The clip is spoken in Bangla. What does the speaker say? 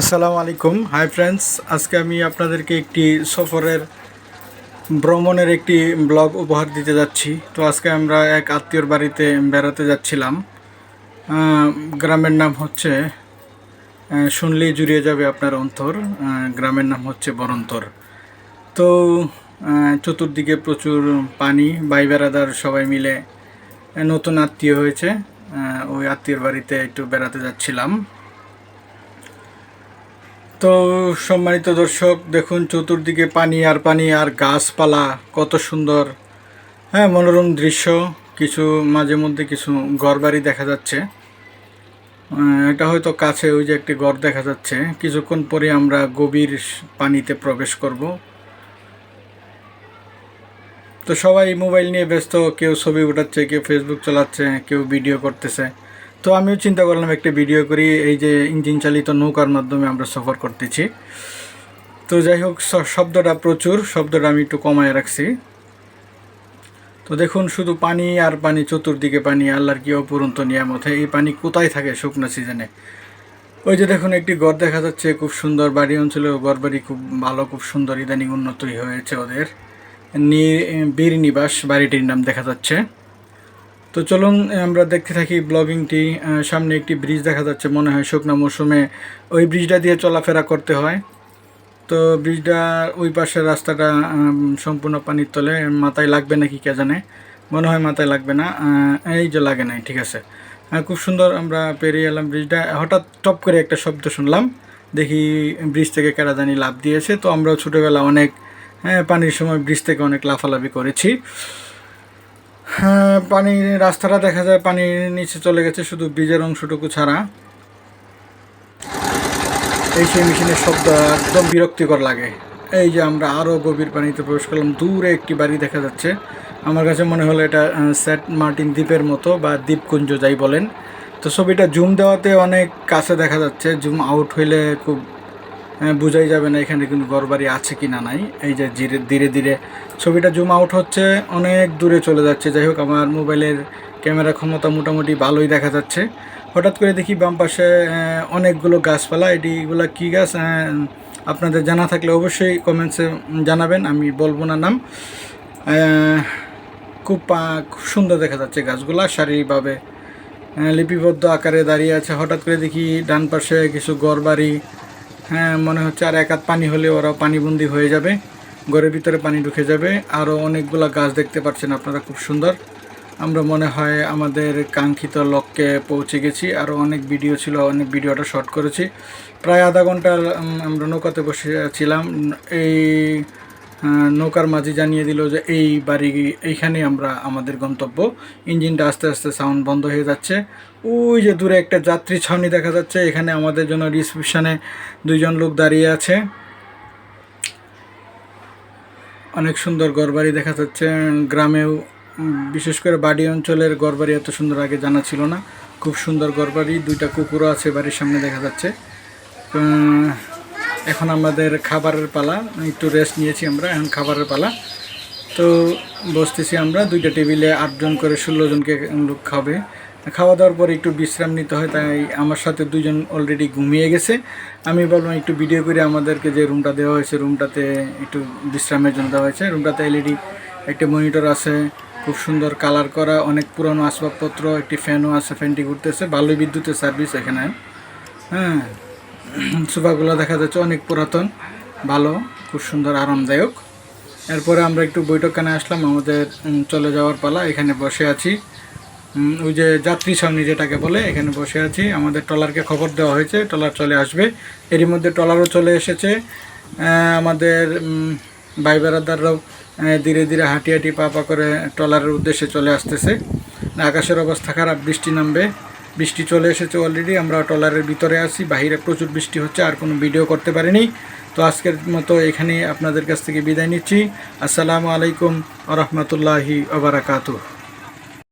আসসালামু আলাইকুম। হাই ফ্রেন্ডস আজকে আমি আপনাদেরকে একটি সফরের, ভ্রমণের একটি ব্লগ উপহার দিতে যাচ্ছি। তো আজকে আমরা এক আত্মীয়র বাড়িতে বেড়াতে যাচ্ছিলাম। গ্রামের নাম হচ্ছে শুনলেই জুড়িয়ে যাবে আপনার অন্তর। গ্রামের নাম হচ্ছে বরন্তর। তো চতুর্দিকে প্রচুর পানি বাই বেড়াদার সবাই মিলে, নতুন আত্মীয় হয়েছে। ওই আত্মীয়র বাড়িতে একটু বেড়াতে যাচ্ছিলাম। তো সম্মানিত দর্শক, দেখুন চতুর্দিকে পানি আর পানি আর গাছপালা, কত সুন্দর। হ্যাঁ মনোরম দৃশ্য, কিছু মাঝে মধ্যে কিছু ঘরবাড়ি দেখা যাচ্ছে। এটা হয়তো কাছে ওই যে একটি ঘর দেখা যাচ্ছে। কিছুক্ষণ পরে আমরা গভীর পানিতে প্রবেশ করব। তো সবাই মোবাইল নিয়ে ব্যস্ত, কেউ ছবি উঠাচ্ছে, কেউ ফেসবুক চালাচ্ছে, কেউ ভিডিও করতেছে। তো আমিও চিন্তা করলাম একটা ভিডিও করি, এই যে ইঞ্জিন চালিত নৌকার মাধ্যমে আমরা সফর করতেছি। তো যাই হোক শব্দটা প্রচুর, শব্দটা আমি একটু কমায় রাখছি। তো দেখুন, শুধু পানি আর পানি, চতুর্দিকে পানি, আল্লাহর কি অপুরন্ত নিয়ামত। এই পানি কোথায় থাকে শুকনো সিজনে ওই যে দেখুন, একটি ঘর দেখা যাচ্ছে, খুব সুন্দর বাড়ি অঞ্চলে। ঘর বাড়ি খুব ভালো, খুব সুন্দর ইদানিং উন্নতই হয়েছে ওদের। বীর নিবাস, বাড়িটির নাম দেখা যাচ্ছে। তো চলুন আমরা দেখতে থাকি ব্লগিংটি। সামনে একটি ব্রিজ দেখা যাচ্ছে, মনে হয় শুকনো মৌসুমে ওই ব্রিজটা দিয়ে চলাফেরা করতে হয়। তো ব্রিজটা ওই পাশের রাস্তাটা সম্পূর্ণ পানির তলে। মাথায় লাগবে নাকি কে জানে? মনে হয় মাথায় লাগবে না। এই যে লাগে নাই, ঠিক আছে। খুব সুন্দর আমরা পেরিয়ে এলাম ব্রিজটা। হঠাৎ টপ করে একটা শব্দ শুনলাম। দেখি ব্রিজ থেকে কেরা জানি লাভ দিয়েছে। তো আমরাও ছোটোবেলা অনেক হ্যাঁ পানির সময় ব্রিজ থেকে অনেক লাফালাফি করেছি। পানির রাস্তাটা দেখা যায় পানির নিচে চলে গেছে, শুধু ব্রিজের অংশটুকু ছাড়া। এই সেই মেশিনের শব্দ একদম বিরক্তিকর লাগে। এই যে আমরা আরও গভীর পানিতে প্রবেশ করলাম, দূরে একটি বাড়ি দেখা যাচ্ছে। আমার কাছে মনে হলো এটা স্যাট মার্টিন দ্বীপের মতো বা দ্বীপকুঞ্জ যাই বলেন। তো ছবিটা জুম দেওয়াতে অনেক কাছে দেখা যাচ্ছে, জুম আউট হইলে খুব বোঝাই যাবে না এখানে কিন্তু ঘরবাড়ি আছে কি না নাই। এই যে ধীরে ধীরে ধীরে ছবিটা জুম আউট হচ্ছে অনেক দূরে চলে যাচ্ছে। যাই হোক আমার মোবাইলের ক্যামেরা ক্ষমতা মোটামুটি ভালোই দেখা যাচ্ছে। হঠাৎ করে দেখি বাম পাশে অনেকগুলো গাছপালা। এটিগুলো কী গাছ? আপনাদের জানা থাকলে অবশ্যই কমেন্টসে জানাবেন আমি বলব না নাম। খুব খুব সুন্দর দেখা যাচ্ছে গাছগুলা আহ, লিপিবদ্ধ আকারে দাঁড়িয়ে আছে। হঠাৎ করে দেখি ডান পাশে কিছু ঘর বাড়ি হ্যাঁ মনে হচ্ছে আর এক হাত পানি হলে ওরা পানিবন্দি হয়ে যাবে, ঘরের ভিতরে পানি ঢুকে যাবে। আরও অনেকগুলো গাছ দেখতে পাচ্ছেন আপনারা, খুব সুন্দর। আমরা মনে হয় আমাদের কাঙ্ক্ষিত লক্ষ্যে পৌঁছে গেছি। আরও অনেক ভিডিও ছিল, অনেক ভিডিওটা শর্ট করেছি। প্রায় আধা ঘণ্টা আমরা নৌকাতে বসে ছিলাম। এই নৌকার মাঝি জানিয়ে দিল যে এই বাড়ি এইখানে আমরা, আমাদের গন্তব্য। ইঞ্জিনটা আস্তে আস্তে সাউন্ড বন্ধ হয়ে যাচ্ছে। ওই যে দূরে একটা যাত্রী ছাউনি দেখা যাচ্ছে। এখানে আমাদের জন্য রিসেপশনে দুইজন লোক দাঁড়িয়ে আছে। অনেক সুন্দর ঘরবাড়ি দেখা যাচ্ছে। গ্রামেও বিশেষ করে বাড়ি অঞ্চলের ঘরবাড়ি এত সুন্দর আগে জানা ছিল না। খুব সুন্দর ঘরবাড়ি, দুইটা কুকুরও আছে বাড়ির সামনে দেখা যাচ্ছে। এখন আমাদের খাবারের পালা, একটু রেস্ট নিয়েছি আমরা, এখন খাবারের পালা। তো বসতেছি আমরা, দুইটা টেবিলে আটজন করে ষোলো জনকে লোক খাবে। খাওয়া দাওয়ার পরে একটু বিশ্রাম নিতে হয়, তাই আমার সাথে দুজন অলরেডি ঘুমিয়ে গেছে। আমি বললাম একটু ভিডিও করে আমাদেরকে যে রুমটা দেওয়া হয়েছে রুমটাতে একটু বিশ্রামের জন্য দেওয়া হয়েছে। রুমটাতে এলইডি একটা মনিটর আছে, খুব সুন্দর কালার করা, অনেক পুরনো আসবাবপত্র, একটি ফ্যানও আছে ফ্যানটি ঘুরতেছে। ভালোই বিদ্যুতের সার্ভিস এখানে। হ্যাঁ। সোফাগুলো দেখা যাচ্ছে অনেক পুরাতন, ভালো, খুব সুন্দর, আরামদায়ক। এরপরে আমরা একটু বৈঠকখানে আসলাম, আমাদের চলে যাওয়ার পালা, এখানে বসে আছি। ওই যে যাত্রী সামনে যেটাকে বলে, এখানে বসে আছি। আমাদের ট্রলারকে খবর দেওয়া হয়েছে, ট্রলার চলে আসবে। এরই মধ্যে ট্রলারও চলে এসেছে। আমাদের ভাই বেড়াদাররাও ধীরে ধীরে হাঁটি হাঁটি পা পা করে ট্রলারের উদ্দেশ্যে চলে আসতেছে। আকাশের অবস্থা খারাপ, বৃষ্টি নামবে। বৃষ্টি চলে এসেছে অলরেডি আমরা ট্রলারের ভিতরে আছি, বাহিরে প্রচুর বৃষ্টি হচ্ছে, আর কোনো ভিডিও করতে পারিনি। তো আজকের মতো এখানে আপনাদের কাছ থেকে বিদায় নিচ্ছি। আসসালামু আলাইকুম আ রহমতুল্লাহি আবরাকাতুহ